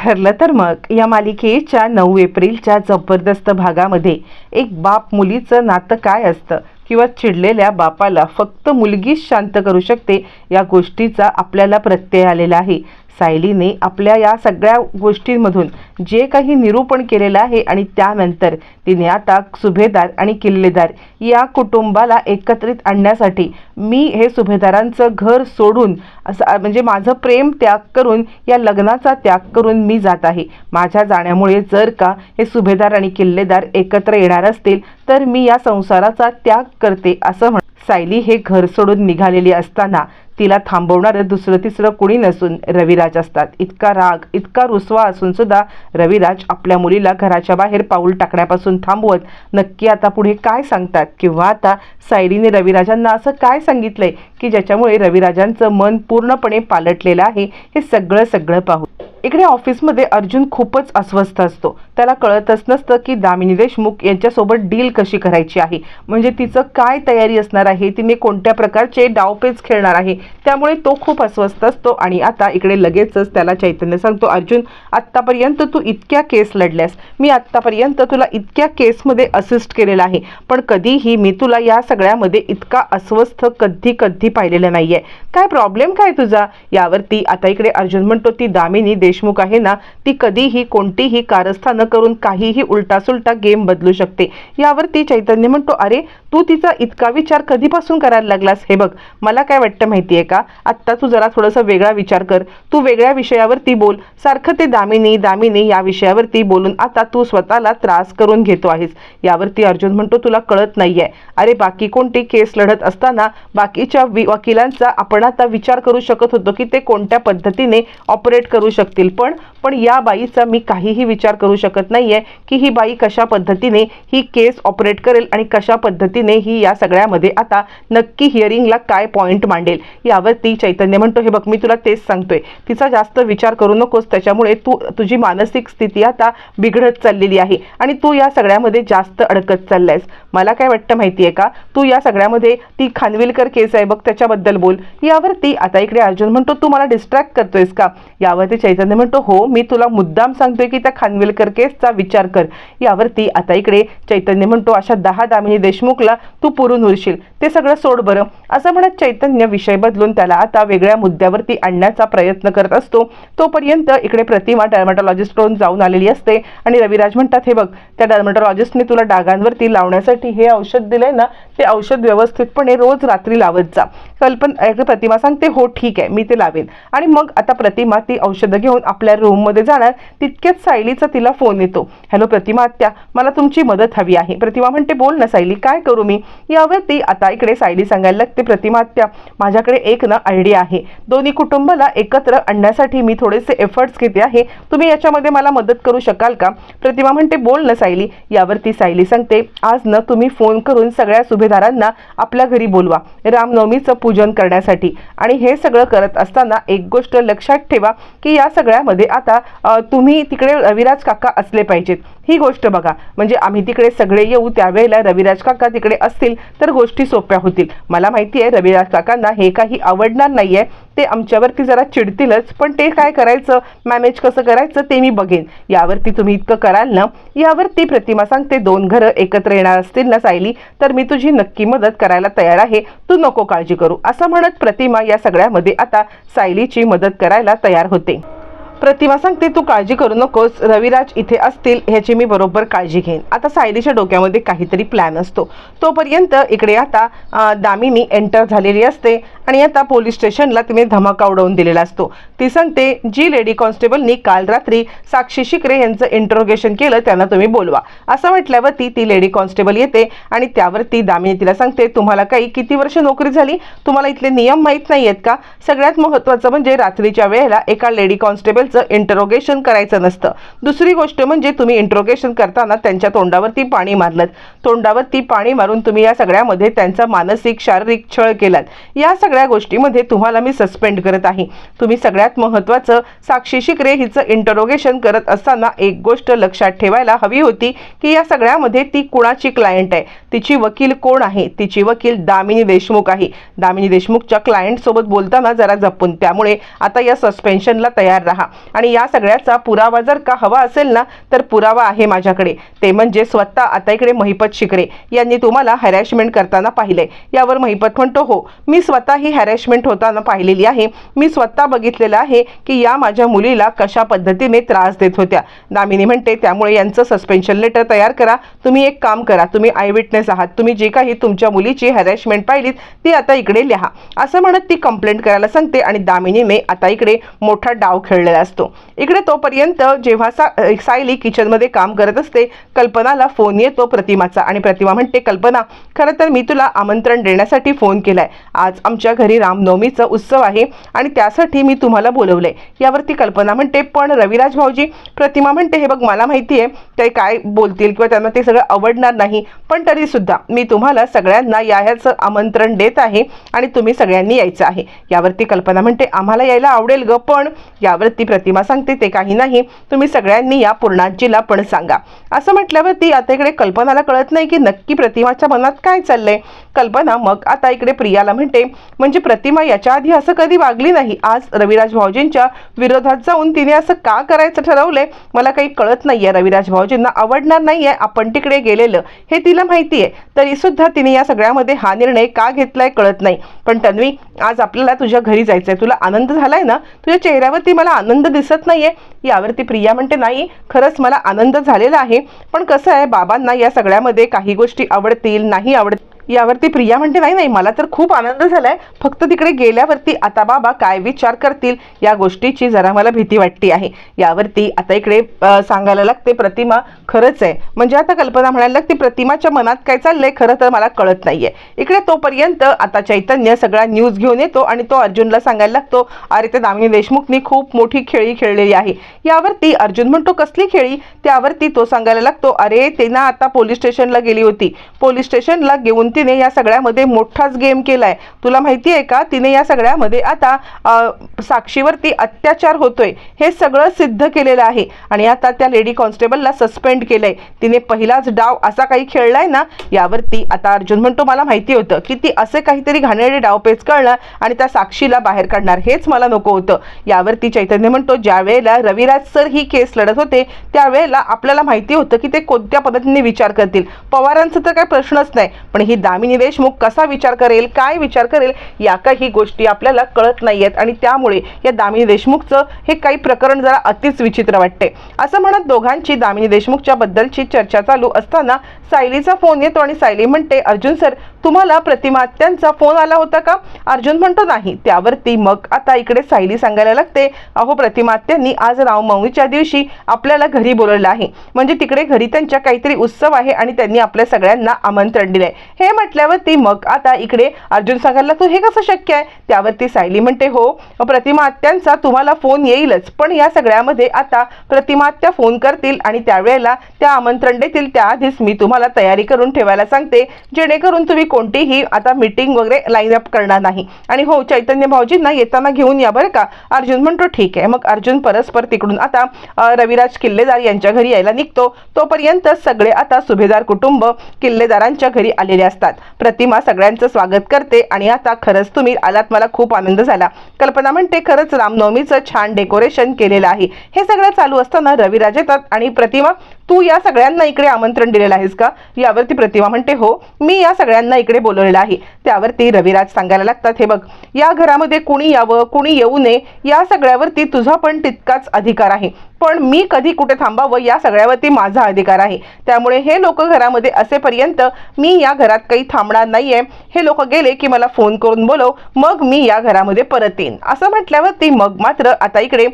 ठरलं तर मग. या मालिकेच्या नऊ एप्रिलच्या जबरदस्त भागामध्ये एक बाप मुलीचं नातं काय असतं किंवा चिडलेल्या बापाला फक्त मुलगीच शांत करू शकते या गोष्टीचा आपल्याला प्रत्यय आलेला आहे. सायलीने आपल्या या सगळ्या गोष्टींमधून जे काही निरूपण केलेलं आहे आणि त्यानंतर तिने आता सुभेदार आणि किल्लेदार या कुटुंबाला एकत्रित आणण्यासाठी मी हे सुभेदारांचं घर सोडून असं म्हणजे माझं प्रेम त्याग करून या लग्नाचा त्याग करून मी जात आहे. माझ्या जाण्यामुळे जर का हे सुभेदार आणि किल्लेदार एकत्र येणार असतील तर मी या संसाराचा त्याग करते असं म्हण सायली हे घर सोडून निघालेली असताना तिला थांबवणारं दुसरं तिसरं कुणी नसून रविराज असतात. इतका राग इतका रुसवा असून सुद्धा रविराज आपल्या मुलीला घराच्या बाहेर पाऊल टाकण्यापासून थांबवत नक्की आता पुढे काय सांगतात? किंवा आता सायरीने रविराजांना असं काय सांगितलंय? की ज्याच्यामुळे रविराजांचं मन पूर्णपणे पालटलेलं आहे हे सगळं सगळं पाहू. इकडे ऑफिसमध्ये अर्जुन खूपच अस्वस्थ असतो. त्याला कळतच नसतं की दामिनी देशमुख यांच्यासोबत डील कशी करायची आहे. म्हणजे तिचं काय तयारी असणार आहे तिने कोणत्या प्रकारचे डावपेच खेळणार आहे त्यामुळे तो खूप अस्वस्थ असतो आणि आता इकडे लगेचच त्याला चैतन्य सांगतो अर्जुन आत्तापर्यंत तू इतक्या केस लढल्यास मी आत्तापर्यंत तुला इतक्या केसमध्ये असिस्ट केलेलं आहे पण कधीही मी तुला या सगळ्यामध्ये इतका अस्वस्थ कधी कधी पाहिलेलं नाहीये. काय प्रॉब्लेम काय तुझा? यावरती आता इकडे अर्जुन म्हणतो ती दामिनी देशमुख आहे ना ती कधीही कोणतीही कारस्थानं करून काहीही उलटासुलटा गेम बदलू शकते. यावरती चैतन्य म्हणतो अरे तू तिचा इतका विचार कधीपासून करायला लागलास? हे बघ मला काय वाटतं माहिती आहे का? आत्ता तू जरा थोडासा वेगळा विचार कर. तू वेगळ्या विषयावरती बोल. सारखं ते दामिनी दामिनी या विषयावरती बोलून आता तू स्वतःला त्रास करून घेतो आहेस. यावरती अर्जुन म्हणतो तुला कळत नाहीये. अरे बाकी कोणती केस लढत असताना बाकीच्या वि- वकिलांचा आपण आता विचार करू शकत होतो की ते कोणत्या पद्धतीने ऑपरेट करू शकतील. पण पण या बाईचा मी काहीही विचार करू शकत नाहीये की ही बाई कशा पद्धतीने ही केस ऑपरेट करेल आणि कशा पद्धतीने ही या सगळ्यामध्ये आता नक्की हिअरिंगला काय पॉईंट मांडेल? यावरती चैतन्य म्हणतो हे बघ मी तुला तेच सांगतोय. तिचा जास्त विचार करू नकोस त्याच्यामुळे तू तुझी मानसिक स्थिती आता बिघडत चाललेली आहे आणि तू या सगळ्यामध्ये जास्त अडकत चाललायस. मला काय वाटतं माहिती आहे का? तू या सगळ्यामध्ये ती खानविलकर केस आहे बघ त्याच्याबद्दल बोल. यावरती आता इकडे अर्जुन म्हणतो तू मला डिस्ट्रॅक्ट करतोयस का? यावरती चैतन्य म्हणतो हो मी तुला मुद्दाम सांगतोय की त्या खानविलकर केसचा विचार कर. यावरती आता इकडे चैतन्य म्हणतो अशा दहा दामिनी देशमुखला तू पुरून उरशील. ते सगळं सोड बरं. असं म्हणत चैतन्य विषय बदलून त्याला आता वेगळ्या मुद्द्यावरती आणण्याचा प्रयत्न करत असतो. तोपर्यंत इकडे प्रतिमा डर्मॅटॉलॉजिस्टकडून जाऊन आलेली असते. आणि रविराज म्हणतात हे बघ त्या डर्मॅटॉलॉजिस्टने तुला डागांवरती लावण्यासाठी हे औषध दिलंय ना ते औषध व्यवस्थितपणे रोज रात्री लावत जा. कल्पन प्रतिमा सांगते हो ठीक आहे मी ते लावेन. आणि मग आता प्रतिमा ती औषधं घेऊन आपल्या रूममध्ये जाणार. तितक्याच सायलीचा तिला फोन येतो. हॅलो प्रतिमा आत्या मला तुमची मदत हवी आहे. प्रतिमा म्हणते बोल ना सायली काय करू मी? यावरती आता इकडे सायली सांगायला लागते प्रतिमात्या माझ्याकडे एक ना आयडिया आहे. दोन्ही कुटुंबाला एकत्र आणण्यासाठी मी थोडेसे एफर्ट्स घेते आहे. तुम्ही याच्यामध्ये मला मदत करू शकाल का? प्रतिमा म्हणते बोल ना सायली. यावरती सायली सांगते आज न तुम्ही फोन करून सगळ्या सुभेदारांना आपल्या घरी बोलवा. रामनवमीचं पूजन करण्यासाठी. आणि हे सगळं करत असताना एक गोष्ट लक्षात ठेवा की या सगळ्यामध्ये आता तुम्ही तिकडे रविराज काका असले पाहिजेत. ही गोष्ट बघा. म्हणजे आम्ही तिकडे सगळे येऊ त्यावेळेला रविराज काका तिकडे असतील तर गोष्टी सोप्या होतील. मला माहिती आहे रविराज काकांना हे काही आवडणार नाही आहे ते आमच्यावरती जरा चिडतीलच पण ते काय करायचं? मॅनेज कसं करायचं ते मी बघेन. यावरती तुम्ही इतकं कराल ना यावरती प्रतिमा सांगते. दोन घरं एकत्र येणार असतील ना सायली? तर मी तुझी नक्की मदत करायला तयार आहे. तू नको काळजी करू. असं म्हणत प्रतिमा या सगळ्यामध्ये आता सायलीची मदत करायला तयार होते. प्रतिमा सांगते तू काळजी करू नकोस. रविराज इथे असतील ह्याची मी बरोबर काळजी घेईन. आता सायलीच्या डोक्यामध्ये काहीतरी प्लॅन असतो. तोपर्यंत इकडे आता दामिनी एंटर झालेली असते. आणि आता पोलीस स्टेशनला तिने धमाका उडवून दिलेला असतो. ती सांगते जी लेडी कॉन्स्टेबलनी काल रात्री साक्षी शिकरे यांचं इंट्रोगेशन केलं त्यांना तुम्ही बोलवा. असं म्हटल्यावरती ती लेडी कॉन्स्टेबल येते आणि त्यावरती दामिनी तिला सांगते तुम्हाला काही किती वर्ष नोकरी झाली? तुम्हाला इथले नियम माहीत नाही आहेत का? सगळ्यात महत्त्वाचं म्हणजे रात्रीच्या वेळेला एका लेडी कॉन्स्टेबलचं इंटरोगेशन करायचं नसतं. दुसरी गोष्ट म्हणजे तुम्ही इंट्रोगेशन करताना त्यांच्या तोंडावरती पाणी मारलं तोंडावरती पाणी मारून तुम्ही या सगळ्यामध्ये त्यांचा मानसिक शारीरिक छळ केलात. या सगळ्या सगळ्या गोष्टीमध्ये तुम्हाला मी सस्पेंड करत आहे. तुम्ही सगळ्यात महत्त्वाचं साक्षी शिकरे हिचं इंटरोगेशन करत असताना एक गोष्ट लक्षात ठेवायला हवी होती की या सगळ्यामध्ये ती कुणाची क्लायंट आहे? तिची वकील कोण आहे? तिची वकील दामिनी देशमुख आहे. दामिनी देशमुखच्या क्लायंटसोबत बोलताना जरा जपून त्यामुळे आता या सस्पेन्शनला तयार राहा. आणि या सगळ्याचा पुरावा जर का हवा असेल ना तर पुरावा आहे माझ्याकडे. ते म्हणजे स्वतः आता इकडे महिपत शिकरे यांनी तुम्हाला हॅरॅशमेंट करताना पाहिले यावर महिपत म्हणतो हो मी स्वतः ही हॅरॅशमेंट होताना पाहिलेली आहे. मी स्वतः बघितलेलं आहे की या माझ्या मुलीला कशा पद्धतीने त्रास देत होत्या. दामिनी म्हणते त्यामुळे यांचं सस्पेन्शन लेटर तयार करा. तुम्ही एक काम करा. तुम्ही आय विटनेस आहात. तुम्ही जे काही तुमच्या मुलीची हॅरॅशमेंट पाहिलीत ती आता इकडे लिहा. असं म्हणत ती कंप्लेंट करायला सांगते आणि दामिनीने आता इकडे मोठा डाव खेळलेला असतो. इकडे तोपर्यंत जेव्हा सा सायली किचनमध्ये काम करत असते कल्पनाला फोन येतो प्रतिमाचा आणि प्रतिमा म्हणते कल्पना खरं तर मी तुला आमंत्रण देण्यासाठी फोन केलाय. आज आमच्या घरी रामनवमीचा उत्सव आहे आणि त्यासाठी मी तुम्हाला बोलवलंय. यावरती कल्पना म्हणते पण रविराज भाऊजी प्रतिमा म्हणते हे बघ मला माहिती आहे ते काय बोलतील किंवा त्यांना ते सगळं आवडणार नाही पण तरी सुद्धा मी तुम्हाला सगळ्यांना या ह्याचं आमंत्रण देत आहे आणि तुम्ही सगळ्यांनी यायचं आहे. यावरती कल्पना म्हणते आम्हाला यायला आवडेल ग पण यावरती प्रतिमा सांगते ते काही नाही. तुम्ही सगळ्यांनी या पूर्णाजीला पण सांगा. असं म्हटल्यावरती आता इकडे कल्पनाला कळत नाही की नक्की प्रतिमाच्या मनात काय चाललंय. कल्पना मग आता इकडे प्रियाला म्हणते म्हणजे प्रतिमा याच्या आधी असं कधी वागली नाही. आज रविराज भाऊजींच्या विरोधात जाऊन तिने असं का करायचं ठरवलंय? मला काही कळत नाहीये. रविराज भाऊजींना आवडणार नाहीये. आपण तिकडे गेलेलं हे तिला माहिती आहे तरी सुद्धा तिने या सगळ्यामध्ये हा निर्णय का घेतलाय कळत नाही. पण तन्वी आज आपल्याला तुझ्या घरी जायचंय. तुला आनंद झालाय ना? तुझ्या चेहऱ्यावरती मला आनंद दिसत नाहीये. यावरती प्रिया म्हणते नाही खरंच मला आनंद झालेला आहे. पण कसं आहे बाबांना या सगळ्यामध्ये काही गोष्टी आवडतील नाही आवडतील यावरती प्रिया म्हणते नाही नाही मला तर खूप आनंद झालाय. फक्त तिकडे गेल्यावरती आता बाबा काय विचार करतील या गोष्टीची जरा मला भीती वाटते आहे. यावरती आता इकडे सांगायला लागते प्रतिमा खरंच आहे. म्हणजे आता कल्पना म्हणायला लागते प्रतिमाच्या मनात काय चाललंय खरं तर मला कळत नाहीये. इकडे तोपर्यंत आता चैतन्य सगळा न्यूज घेऊन येतो आणि तो अर्जुनला सांगायला लागतो अरे ते दामिनी देशमुखनी खूप मोठी खेळी खेळलेली आहे. यावरती अर्जुन म्हणतो कसली खेळी? त्यावरती तो सांगायला लागतो अरे ते ना आता पोलीस स्टेशनला गेली होती. पोलीस स्टेशनला घेऊन ती तिने या सगळ्यामध्ये मोठाच गेम केलाय. तुला माहिती आहे का? तिने या सगळ्यामध्ये आता साक्षीवरती अत्याचार होतोय. हे सगळं सिद्ध केलेलं आहे. आणि आता त्या लेडी कॉन्स्टेबलला सस्पेंड केलंय. तिने पहिलाच डाव असा काही खेळलाय ना यावरती आता अर्जुन म्हणतो मला माहिती होतं की ती असे काहीतरी घाणेरडे डाव पेच करणार आणि त्या साक्षीला बाहेर काढणार. हेच मला नको होतं. यावरती चैतन्य म्हणतो ज्या वेळेला रविराज सर ही केस लढत होते त्यावेळेला आपल्याला माहिती होतं की ते कोणत्या पद्धतीने विचार करतील. पवारांचं तर काही प्रश्नच नाही पण ही दामिनी देशमुख कसा विचार करेल काय विचार करेल या काही गोष्टी आपल्याला कळत नाही आहेत आणि त्यामुळे या दामिनी देशमुखचं हे काही प्रकरण जरा अतिच विचित्र वाटते. असं म्हणत दोघांची दामिनी देशमुखच्या बद्दलची चर्चा चालू असताना सायलीचा फोन येतो आणि सायली म्हणते अर्जुन सर तुम्हाला प्रतिमा त्यांचा फोन आला होता का? अर्जुन म्हणतो नाही. त्यावरती मग आता इकडे सायली सांगायला लागते अहो प्रतिमात्यांनी आज रामनवमीच्या दिवशी आपल्याला घरी बोलवलं आहे. म्हणजे तिकडे घरी त्यांच्या काहीतरी उत्सव आहे आणि त्यांनी आपल्या सगळ्यांना आमंत्रण दिलंय. हे म्हटल्यावरती मग आता इकडे अर्जुन सांगायला लागतो हे कसं शक्य आहे? त्यावरती सायली म्हणते हो प्रतिमा आत्यांचा तुम्हाला फोन येईलच पण या सगळ्यामध्ये आता प्रतिमा आत्या फोन करतील आणि त्यावेळेला त्या आमंत्रण देतील. त्याआधीच मी तुम्हाला तयारी करून ठेवायला सांगते जेणेकरून तुम्ही कोणतीही आता मीटिंग वगैरे लाईन अप करणार नाही. आणि हो चैतन्य भाऊजींना येताना घेऊन या बरं का? अर्जुन म्हणतो ठीक आहे. मग अर्जुन परस्पर तिकडून आता रविराज किल्लेदार यांच्या घरी यायला निघतो. तोपर्यंत सगळे आता सुभेदार कुटुंब किल्लेदारांच्या घरी आलेले असतात. प्रतिमा सगळ्यांचं स्वागत करते आणि आता खरंच तुम्ही आलात मला खूप आनंद झाला. कल्पना म्हणते खरंच रामनवमीचं छान डेकोरेशन केलेलं आहे. हे सगळं चालू असताना रविराज येतात आणि प्रतिमा तू या सगळ्यांना इकडे आमंत्रण दिलेलं आहेस का? यावरती प्रतिमा म्हणते हो मी या सगळ्यांना इकडे बोलवलेलं आहे. त्यावरती रविराज सांगायला लागतात हे बघ या घरामध्ये कुणी यावं कुणी येऊ नये या सगळ्यावरती तुझा पण तितकाच अधिकार आहे. पण मी कधी कुठे थांबावं या सगळ्यावरती माझा अधिकार आहे. त्यामुळे हे लोक घरामध्ये असेपर्यंत मी या घरात काही थांबणार नाहीये. हे लोक गेले की मला फोन करून बोलव मग मी या घरामध्ये परत येईन. असं म्हटल्यावरती मग मात्र आता इकडे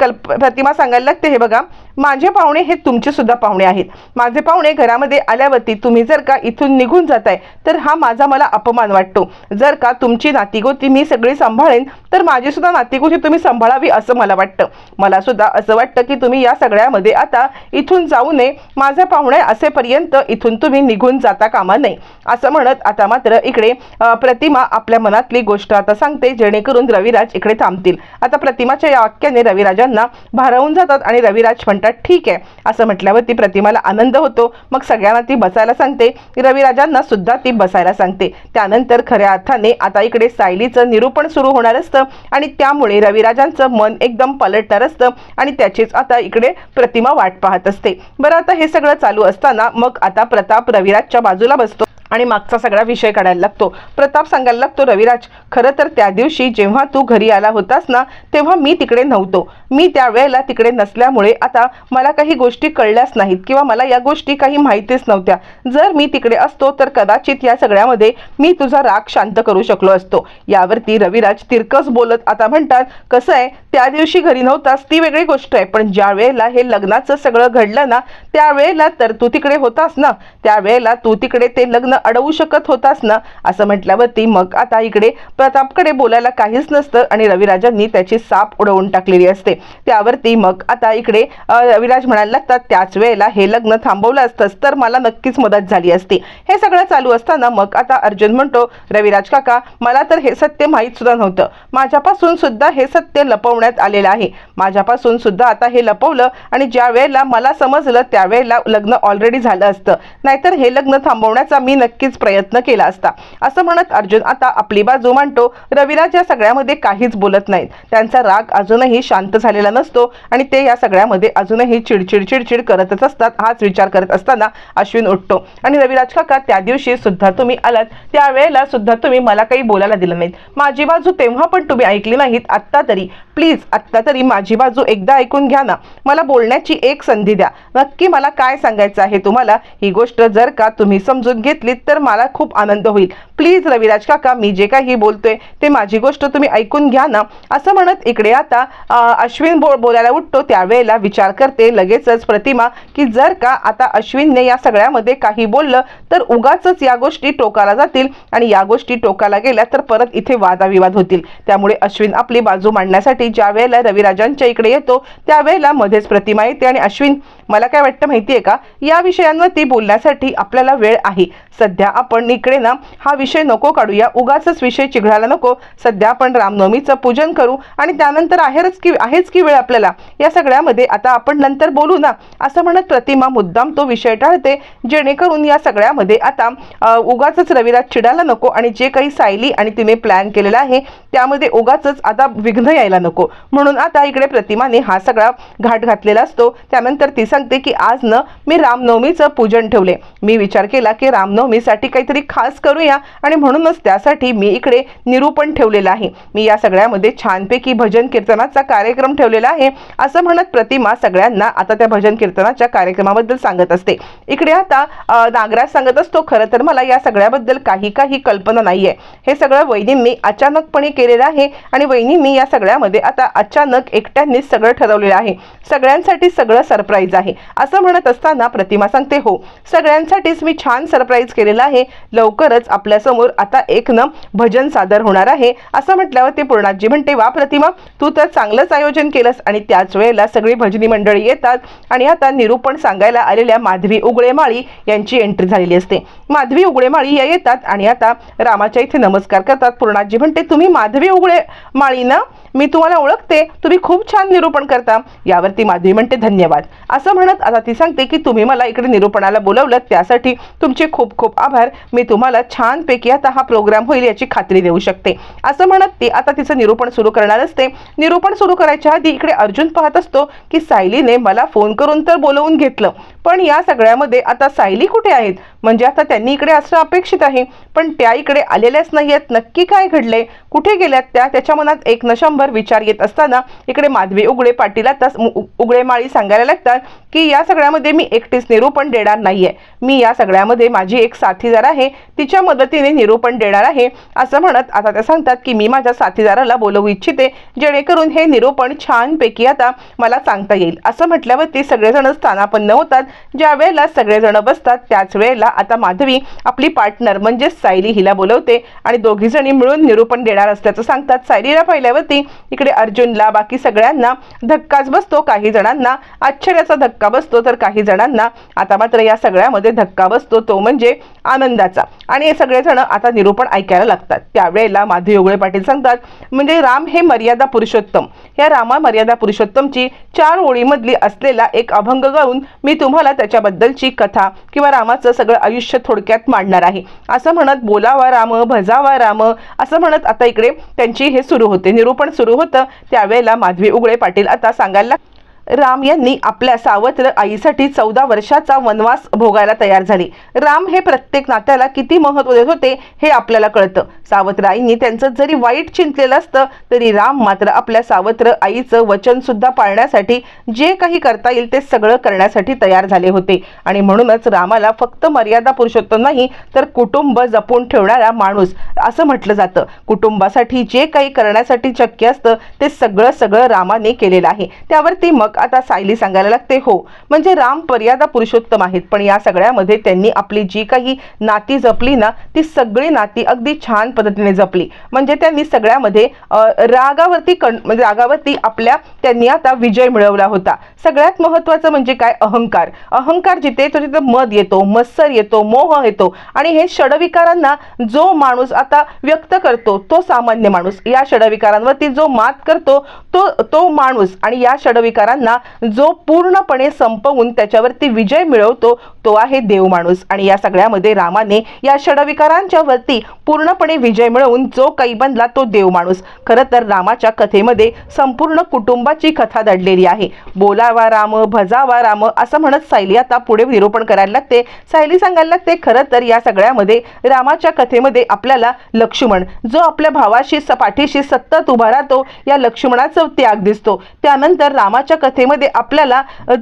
कल्प प्रतिमा सांगायला लागते हे बघा माझे पाहुणे हे तुमचे सुद्धा पाहुणे आहेत. माझे पाहुणे घरामध्ये आल्यावरती तुम्ही जर का इथून निघून जाताय तर हा माझा मला अपमान वाटतो. जर का तुमची नातीगोती मी सगळी सांभाळेन तर माझी सुद्धा नातीगोती तुम्ही सांभाळावी असं मला वाटतं. मला सुद्धा असं वाटतं की तुम्ही या सगळ्यामध्ये आता इथून जाऊ नये. माझे पाहुणे असेपर्यंत इथून तुम्ही निघून जाता कामा नये. असं म्हणत आता मात्र इकडे प्रतिमा आपल्या मनातली गोष्ट आता सांगते जेणेकरून रविराज इकडे थांबतील. आता प्रतिमाच्या या वाक्याने रविराजांना भारावून जातात आणि रविराज म्हणतात ठीक आहे. असं म्हटल्यावर ती प्रतिमाला आनंद होतो. मग सगळ्यांना ती बसायला सांगते. रविराजांना सुद्धा ती बसायला सांगते. त्यानंतर खऱ्या अर्थाने आता इकडे सायलीचं निरूपण सुरू होणार असतं आणि त्यामुळे रविराजांचं मन एकदम पलटणार असतं आणि त्याचीच आता इकडे प्रतिमा वाट पाहत असते. बरं आता हे सगळं चालू असताना मग आता प्रताप रविराजच्या बाजूला बसतो. आणि मागचा सगळा विषय काढायला लागतो. प्रताप सांगायला लागतो रविराज खरं तर त्या दिवशी जेव्हा तू घरी आला होतास ना तेव्हा मी तिकडे नव्हतो. मी त्यावेळेला तिकडे नसल्यामुळे आता मला काही गोष्टी कळल्याच नाहीत किंवा मला या गोष्टी काही माहितीच नव्हत्या. जर मी तिकडे असतो तर कदाचित या सगळ्यामध्ये मी तुझा राग शांत करू शकलो असतो. यावरती रविराज तिरकस बोलत आता म्हणतात कसं आहे त्या दिवशी घरी नव्हतास ती वेगळी गोष्ट आहे. पण ज्या वेळेला हे लग्नाचं सगळं घडलं ना त्यावेळेला तर तू तिकडे होतास ना. त्यावेळेला तू तिकडे ते लग्न अडवू शकत होतास ना? असं म्हटल्यावरती मग आता इकडे प्रतापकडे बोलायला काहीच नसतं आणि रविराजांनी त्याची साप उडवून टाकलेली असते. त्यावरती मग आता इकडे रविराज म्हणायला लागतात त्याच वेळेला हे लग्न थांबवलं असतंच तर मला नक्कीच मदत झाली असती. हे सगळं चालू असताना मग आता अर्जुन म्हणतो रविराज काका मला तर हे सत्य माहीत सुद्धा नव्हतं. माझ्यापासून सुद्धा हे सत्य लपवण्यात आलेलं आहे. माझ्यापासून सुद्धा आता हे लपवलं आणि ज्या वेळेला मला समजलं त्यावेळेला लग्न ऑलरेडी झालं असतं. नाहीतर हे लग्न थांबवण्याचा मी नक्कीच प्रयत्न केला असता. असं म्हणत अर्जुन आता आपली बाजू मांडतो. रविराज या सगळ्यामध्ये काहीच बोलत नाहीत. त्यांचा राग अजूनही शांत झालेला नसतो आणि ते या सगळ्यामध्ये अजूनही चिडचिड चिडचिड करतच असतात हाच विचार करत असताना अश्विन उठतो. आणि रविराज काका त्या दिवशी सुद्धा तुम्ही आलात. त्यावेळेला सुद्धा तुम्ही मला काही बोलायला दिलं नाहीत. माझी बाजू तेव्हा पण तुम्ही ऐकली नाहीत. आत्ता तरी प्लीज आत्ता तरी माझी बाजू एकदा ऐकून घ्या ना मला बोलण्याची एक संधी द्या. नक्की मला काय सांगायचं आहे तुम्हाला ही गोष्ट जर का तुम्ही समजून घेतलीत तर मला खूप आनंद होईल. प्लीज रविराज काका मी जे काही बोलतोय ते माझी गोष्ट तुम्ही ऐकून घ्या ना. असं म्हणत इकडे आता अश्विन बोल बोलायला उठतो त्यावेळेला विचार करते लगेचच प्रतिमा की जर का आता अश्विनने या सगळ्यामध्ये काही बोललं तर उगाच या गोष्टी टोकाला जातील आणि या गोष्टी टोकाला गेल्या तर परत इथे वादाविवाद होतील. त्यामुळे अश्विन आपली बाजू मांडण्यासाठी ज्या वेळेला रविराजांच्या इकडे येतो त्यावेळेला मध्येच प्रतिमा येते आणि अश्विन मला काय वाटतं माहिती आहे का? या विषयांवरती बोलण्यासाठी आपल्याला वेळ आहे. सध्या आपण इकडे ना हा विषय नको काढूया. उगाचच विषय चिघळायला नको. सध्या आपण रामनवमीचं पूजन करू आणि त्यानंतर आहेरच की आहेच की वेळ आपल्याला? या सगळ्यामध्ये आता आपण नंतर बोलू ना असं म्हणत प्रतिमा मुद्दाम तो विषय टाळते. जेणेकरून या सगळ्यामध्ये आता उगाच उगाचच रविराज चिडायला नको आणि जे काही सायली आणि तिने प्लॅन केलेला आहे त्यामध्ये उगाच आता विघ्न यायला नको. म्हणून आता इकडे प्रतिमाने हा सगळा घाट घातलेला असतो. त्यानंतर ती सांगते की आज न मी रामनवमीचं पूजन ठेवले. मी विचार केला की रामनवमीसाठी काहीतरी खास करूया. आणि म्हणूनच त्यासाठी मी इकडे निरूपण ठेवलेलं आहे. मी या सगळ्यामध्ये छानपैकी भजन कीर्तनाचा कार्यक्रम ठेवलेला आहे. असं म्हणत प्रतिमा सगळ्यांना आता त्या भजन कीर्तनाच्या कार्यक्रमाबद्दल सांगत असते. इकडे आता नागराज सांगत असतो खरं तर मला या सगळ्याबद्दल काही काही कल्पना नाहीये. हे सगळं वहिनींनी अचानकपणे केलेलं आहे. आणि वहिनींनी या सगळ्यामध्ये आता अचानक एकट्यांनीच सगळं ठरवलेलं आहे. सगळ्यांसाठी सगळं सरप्राईज आहे. असं म्हणत असताना प्रतिमा सांगते हो सगळ्यांसाठीच मी छान सरप्राईज केलेलं आहे. लवकरच आपल्यासमोर आता एक न भजन सादर होणार आहे. असं म्हटल्यावर ते पूर्णाजी म्हणते वा प्रतिमा तू तर चांगलंच आयोजन केलंस आणि त्याच वेळेला सगळी भजनी मंडळी येतात आणि आता निरूपण सांगायला आलेल्या माधवी उगळेमाळी यांची एंट्री झालेली असते. माधवी उगळेमाळी या येतात आणि आता रामाच्या इथे नमस्कार करतात. पूर्णाजी म्हणते तुम्ही माधवी उगळे माळी ना? मी तुम्हाला ओळखते. तुम्ही खूप छान निरूपण करता. यावरती माधवी म्हणते धन्यवाद. असं म्हणत आता ती सांगते की तुम्ही मला इकडे निरूपणाला बोलवलं त्यासाठी तुमचे खूप खूप आभार. मी तुम्हाला छानपैकी आता हा प्रोग्राम होईल याची खात्री देऊ शकते. असं म्हणत ती आता तिचं निरूपण सुरू करणार असते. निरूपण सुरू करायच्या आधी इकडे अर्जुन पाहत असतो की सायलीने मला फोन करून तर बोलवून घेतलं. पण या सगळ्यामध्ये आता सायली कुठे आहेत? म्हणजे आता त्यांनी इकडे असणं अपेक्षित आहे. पण त्या इकडे आलेल्याच नाही आहेत नक्की काय घडले कुठे गेल्यात त्या? त्याच्या मनात एक नशंभर विचार येत असताना इकडे माधवी उघडे पाटील आता उघडे माळी सांगायला लागतात की या सगळ्यामध्ये मी एकटीच निरूपण देणार नाहीये. मी या सगळ्यामध्ये माझी एक साथीदार आहे. तिच्या मदतीने निरूपण देणार आहे. असं म्हणत आता त्या सांगतात की मी माझ्या साथीदाराला बोलवू इच्छिते. जेणेकरून हे निरूपण छानपैकी आता मला सांगता येईल. असं म्हटल्यावरती सगळेजण स्थानापन्न होतात. ज्या वेळेला सगळेजण बसतात त्याच वेळेला आता माधवी आपली पार्टनर म्हणजेच सायली हिला बोलवते आणि दोघीजणी मिळून निरूपण देणार असल्याचं सांगतात. सायलीला पाहिल्यावरती इकडे अर्जुनला बाकी सगळ्यांना धक्काच बसतो. काही जणांना आश्चर्याचा धक्का बसतो तर काही जणांना आता मात्र या सगळ्यामध्ये धक्का बसतो. तो म्हणजे आनंदाचा. आणि हे सगळेजण आता निरूपण ऐकायला लागतात. त्यावेळेला माधवी उगळे पाटील सांगतात म्हणजे राम हे मर्यादा पुरुषोत्तम. या रामा मर्यादा पुरुषोत्तमची चार ओळीमधली असलेला एक अभंग गाऊन मी तुम्हाला त्याच्याबद्दलची कथा किंवा रामाचं सगळं आयुष्य थोडक्यात मांडणार आहे. असं म्हणत बोलावा राम भजावा राम असं म्हणत आता इकडे त्यांची हे सुरू होते. निरूपण सुरू होतं. त्यावेळेला माधवी उगळे पाटील आता सांगायला राम यांनी आपल्या सावत्र आईसाठी चौदा वर्षाचा वनवास भोगायला तयार झाले. राम हे प्रत्येक नात्याला किती महत्त्व देत होते हे आपल्याला कळतं. सावत्र आईंनी त्यांचं जरी वाईट चिंतलेलं असतं तरी राम मात्र आपल्या सावत्र आईचं वचन सुद्धा पाळण्यासाठी जे काही करता येईल ते सगळं करण्यासाठी तयार झाले होते. आणि म्हणूनच रामाला फक्त मर्यादा पुरुषोत्तम नाही तर कुटुंब जपून ठेवणारा माणूस असं म्हटलं जातं. कुटुंबासाठी जे काही करण्यासाठी शक्य असतं ते सगळं सगळं रामाने केलेलं आहे. त्यावरती मग आता सायली सांगायला लागते हो म्हणजे राम मर्यादा पुरुषोत्तम आहेत पण या सगळ्यामध्ये त्यांनी आपली जी काही नाती जपली ना ती सगळी नाती अगदी छान पद्धतीने जपली. म्हणजे त्यांनी सगळ्यामध्ये रागावरती कण म्हणजे रागावरती आपल्या त्यांनी आता विजय मिळवला होता. सगळ्यात महत्त्वाचं म्हणजे काय? अहंकार. अहंकार जिथे तो तिथं मद येतो मत्सर येतो मोह येतो. आणि हे षडविकारांना जो माणूस आता व्यक्त करतो तो सामान्य माणूस. या षडविकारांवरती जो मात करतो तो तो माणूस. आणि या षडविकारांना जो पूर्णपणे संपवून त्याच्यावरती विजय मिळवतो तो आहे देव माणूस. आणि या सगळ्यामध्ये रामाने या षडविकारांच्या वरती पूर्णपणे विजय मिळवून जो काही बनला तो देव माणूस. खरं तर रामाच्या कथेमध्ये संपूर्ण कुटुंबाची कथा दडलेली आहे. बोलावा राम भजावा राम असं म्हणत सायली आता पुढे निरूपण करायला लागते. सायली सांगायला लागते खरं तर या सगळ्यामध्ये रामाच्या कथेमध्ये आपल्याला लक्ष्मण जो आपल्या भावाशी सपाठीशी पाठीशी सतत उभा राहतो या लक्ष्मणाचा त्याग दिसतो. त्यानंतर रामाच्या कथे कथेमध्ये आपल्याला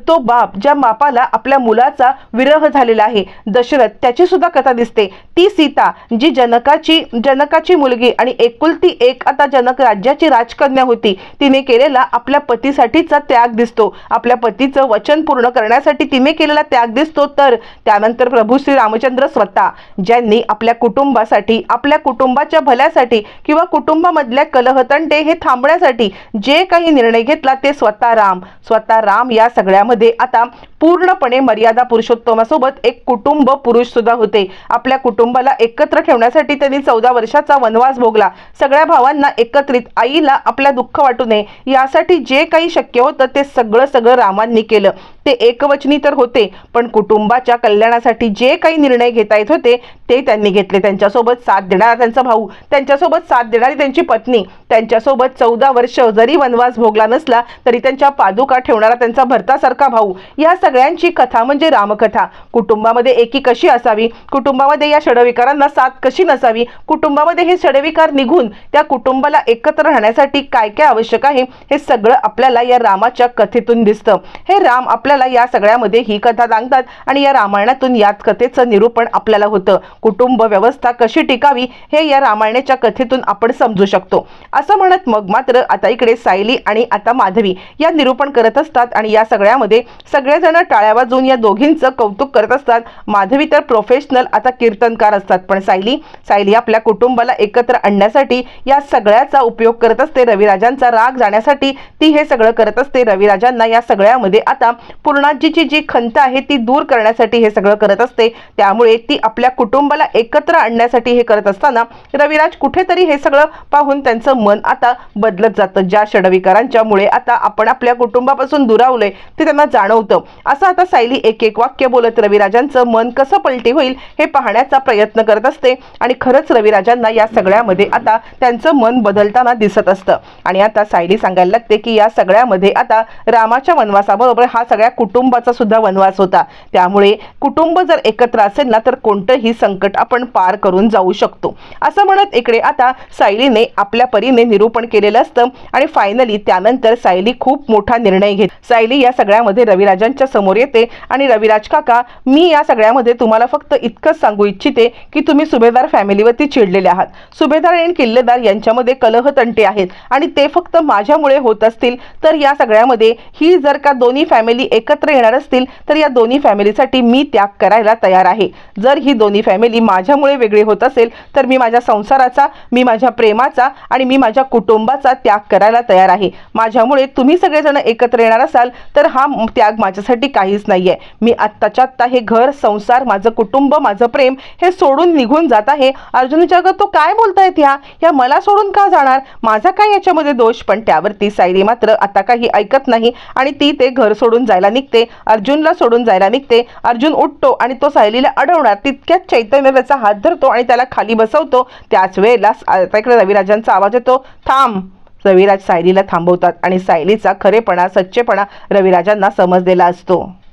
तो बाप ज्या बापाला आपल्या मुलाचा विरह झालेला आहे दशरथ त्याची सुद्धा कथा दिसते. ती सीता जी जनकाची जनकाची मुलगी आणि एकुलती एक आता जनक राज्याची राजकन्या होती तिने केलेला आपल्या पतीसाठीचा त्याग दिसतो. आपल्या पतीचं वचन पूर्ण करण्यासाठी तिने केलेला त्याग दिसतो तर त्यानंतर प्रभू श्री रामचंद्र स्वतः ज्यांनी आपल्या कुटुंबासाठी आपल्या कुटुंबाच्या भल्यासाठी किंवा कुटुंबामधल्या कलहतंडे हे थांबण्यासाठी जे काही निर्णय घेतला ते स्वतः राम. स्वतः राम या सगळ्यामध्ये आता पूर्णपणे मर्यादा पुरुषोत्तमासोबत एक कुटुंब पुरुष सुद्धा होते. आपल्या कुटुंबाला एकत्र ठेवण्यासाठी त्यांनी चौदा वर्षाचा वनवास भोगला. सगळ्या भावांना एकत्रित आईला आपल्या दुःख वाटू नये. यासाठी जे काही शक्य होतं ते सगळं सगळं रामांनी केलं. ते एकवचनी तर होते पण कुटुंबाच्या कल्याणासाठी जे काही निर्णय घेता येत होते ते त्यांनी घेतले. त्यांच्यासोबत साथ देणारा त्यांचा भाऊ त्यांच्यासोबत साथ देणारी त्यांची पत्नी त्यांच्यासोबत चौदा वर्ष जरी वनवास भोगला नसला तरी त्यांच्या पादुका ठेवणारा त्यांचा भरतासारखा भाऊ. या सगळ्यांची कथा म्हणजे रामकथा. कुटुंबामध्ये एकी कशी असावी? कुटुंबामध्ये या षडविकारांना साथ कशी नसावी? कुटुंबामध्ये हे षडविकार निघून त्या कुटुंबाला एकत्र राहण्यासाठी काय काय आवश्यक आहे हे सगळं आपल्याला या रामाच्या कथेतून दिसतं. हे राम आपल्या आपल्याला या सगळ्यामध्ये ही कथा सांगतात आणि या रामायणातून याच कथेचं निरूपण आपल्याला होतं. कुटुंब व्यवस्था कशी टिकावी हे या रामायणाच्या कथेतून आपण समजू शकतो. असं म्हणत मग मात्र आता इकडे सायली आणि आता माधवी या निरूपण करत असतात आणि या सगळ्यामध्ये सगळेजण टाळ्या वाजवून या दोघींचं कौतुक करत असतात. माधवी तर प्रोफेशनल आता कीर्तनकार असतात. पण सायली सायली आपल्या कुटुंबाला एकत्र आणण्यासाठी या सगळ्याचा उपयोग करत असते. रविराजांचा राग जाण्यासाठी ती हे सगळं करत असते. रविराजांना या सगळ्यामध्ये आता पूर्णाजीची जी खंत आहे ती दूर करण्यासाठी हे सगळं करत असते. त्यामुळे ती आपल्या कुटुंबाला एकत्र आणण्यासाठी हे करत असताना रविराज कुठेतरी हे सगळं पाहून त्यांचं मन आता बदलत जातं. ज्या षडविकारांच्यामुळे आता आपण आपल्या कुटुंबापासून दुरावलंय ते त्यांना जाणवतं. असं आता सायली एक एक वाक्य बोलत रविराजांचं मन कसं पलटी होईल हे पाहण्याचा प्रयत्न करत असते आणि खरंच रविराजांना या सगळ्यामध्ये आता त्यांचं मन बदलताना दिसत असतं. आणि आता सायली सांगायला लागते की या सगळ्यामध्ये आता रामाच्या वनवासाबरोबर हा सगळ्या कुटुंबाचा सुद्धा वनवास होता. त्यामुळे कुटुंब जर एकत्र असेल ना तर कोणतंही संकट आपण पार करून जाऊ शकतो. असं म्हणत इकडे आता सायलीने आपल्या परीने निरूपण केलेलं असतं आणि फायनली त्यानंतर सायली खूप मोठा निर्णय घेत. सायली या सगळ्यामध्ये रविराजांच्या समोर येते आणि रविराज काका मी या सगळ्यामध्ये तुम्हाला फक्त इतकंच सांगू इच्छिते की तुम्ही सुभेदार फॅमिलीवरती चिडलेले आहात. सुभेदार आणि किल्लेदार यांच्यामध्ये कलह तंटे आहेत आणि ते फक्त माझ्यामुळे होत असतील तर या सगळ्यामध्ये ही जर का दोन्ही फॅमिली एकत्र येणार असतील तर या दोन्ही फॅमिलीसाठी मी त्याग करायला तयार आहे. जर ही दोन्ही फॅमिली माझ्यामुळे वेगळी होत असेल तर मी माझ्या संसाराचा मी माझ्या प्रेमाचा आणि मी माझ्या कुटुंबाचा त्याग करायला तयार आहे. माझ्यामुळे तुम्ही सगळेजण एकत्र येणार असाल तर हा त्याग माझ्यासाठी काहीच नाही आहे मी आत्ताच्या आत्ता हे घर संसार माझं कुटुंब माझं प्रेम हे सोडून निघून जात आहे. अर्जुन विचारतो तो काय बोलतायत ह्या? ह्या मला सोडून का जाणार? माझा काय याच्यामध्ये दोष? पण त्यावरती सायली मात्र आता काही ऐकत नाही आणि ती ते घर सोडून जायला निघते अर्जुनला सोडून जायला निघते. अर्जुन उठतो आणि तो सायलीला अडवणार. तितक्यात चैतन्य त्याचा हात धरतो आणि त्याला खाली बसवतो. त्याच वेळेला आता इकडे रविराजांचा आवाज येतो. थांब. रविराज सायलीला थांबवतात आणि सायलीचा खरेपणा सच्चेपणा रविराजांना समजलेला असतो.